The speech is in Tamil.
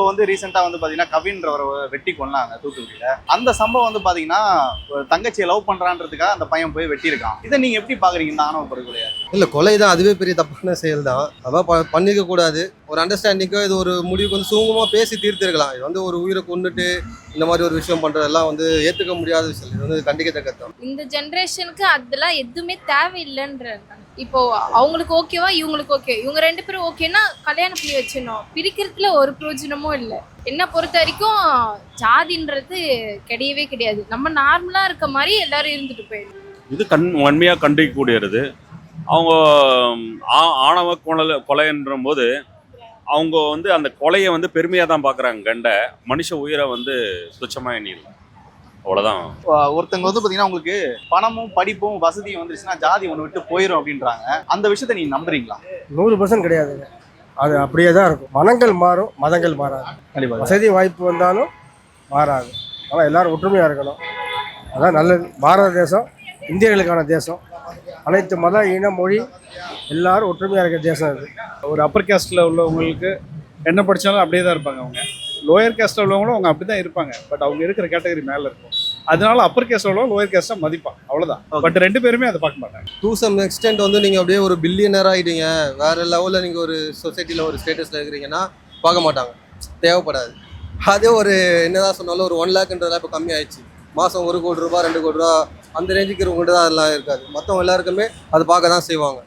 இப்போ வந்து ரீசெண்டா வந்து பாத்தீங்கன்னா கவின்றவரை வெட்டி கொன்னாங்க தூத்துக்குடியில. அந்த சம்பவம் வந்து பாத்தீங்கன்னா ஒரு தங்கச்சியை லவ் பண்றான்றதுக்காக அந்த பையன் போய் வெட்டியிருக்கான். இதை நீங்க எப்படி பாக்குறீங்க? இந்த ஆணவ படுகொலையை. இல்லை கொலை தான் அதுவே பெரிய தப்பான செயல் தான் அதான் ப பண்ணிக்க கூடாது. ஒரு அண்டர்ஸ்டாண்டிங்கோ இது ஒரு முடிவுக்கு வந்து சுமூகமாக பேசி தீர்த்திருக்கலாம். இது வந்து ஒரு உயிரை கொண்டுட்டு இந்த மாதிரி ஒரு விஷயம் பண்ணுறதெல்லாம் வந்து ஏற்றுக்க முடியாத விஷயம். இது வந்து கண்டிக்கத்தக்கது தான் இந்த ஜென்ரேஷனுக்கு அதெல்லாம் எதுவுமே தேவையில்லைன்ற இப்போ அவங்களுக்கு ஓகேவா இவங்களுக்கு ஓகே இவங்க ரெண்டு பேரும் ஓகேன்னா கல்யாணம் பண்ணி வச்சிடணும். பிரிக்கிறதுல ஒரு பிரயோஜனமும் இல்லை. என்ன பொறுத்த வரைக்கும் ஜாதின்றது கிடையவே கிடையாது. நம்ம நார்மலா இருக்க மாதிரி எல்லாரும் இருந்துட்டு போயிடும் இது கண் வன்மையாக கண்டிக்கக்கூடியது. அவங்க ஆ- ஆணவ கொலை கொலைன்ற போது அவங்க வந்து அந்த கொலையை வந்து பெருமையாக தான் பார்க்குறாங்க கண்ட. மனுஷ உயிரை வந்து துச்சமாக எண்ணிடலாம். அவ்வளோதான் ஒருத்தங்க வந்து பாத்தீங்கன்னா உங்களுக்கு பணமும் படிப்பும் வசதியும் வந்துருச்சுன்னா ஜாதி ஒன்று விட்டு போயிடும் அப்படின்றாங்க. அந்த விஷயத்த நீங்க நம்புறீங்களா? நூறு பர்சன்ட் கிடையாதுங்க அது அப்படியே தான் இருக்கும். மனங்கள் மாறும் மதங்கள் மாறாது. கண்டிப்பா. வசதி வாய்ப்பு வந்தாலும் மாறாது. ஆனால் எல்லாரும் ஒற்றுமையாக இருக்கணும். அதான் நல்லது. பாரத தேசம் இந்தியர்களுக்கான தேசம். அனைத்து மத இன மொழி எல்லாரும் ஒற்றுமையாக இருக்கிற தேசம் இது ஒரு அப்பர் கேஸ்ட்டில் உள்ளவங்களுக்கு என்ன படித்தாலும் அப்படியே தான் இருப்பாங்க அவங்க. லோயர் கேஸ்ட்டில் உள்ளவங்களும் அவங்க அப்படி தான் இருப்பாங்க. பட் அவங்க இருக்கிற கேட்டகரி மேலே இருக்கும். அதனால அப்பர் கேஸ்ட்டில் உள்ளவங்க லோயர் கேஸ்ட்டை மதிப்பான். அவ்வளோதான். பட் ரெண்டு பேருமே அதை பார்க்க மாட்டாங்க. டூ சம் எக்ஸ்டென்ட் வந்து நீங்கள் அப்படியே ஒரு பில்லியனர் ஆகிட்டீங்க வேறு லெவலில் நீங்கள் ஒரு சொசைட்டியில் ஒரு ஸ்டேட்டஸில் இருக்கிறீங்கன்னா பார்க்க மாட்டாங்க. தேவைப்படாது. அதே ஒரு என்னதான் சொன்னாலும் ஒரு ஒன் லேக்ன்றதெல்லாம் இப்போ கம்மி ஆயிடுச்சு. மாதம் ஒரு கோடி ரூபாய் ரெண்டு கோடி ரூபா அந்த ரேஞ்சுக்கு இருக்கவங்கள்ட்ட தான் அதெல்லாம் இருக்காது. மற்றவங்க எல்லாருக்குமே அது பார்க்க தான் செய்வாங்க.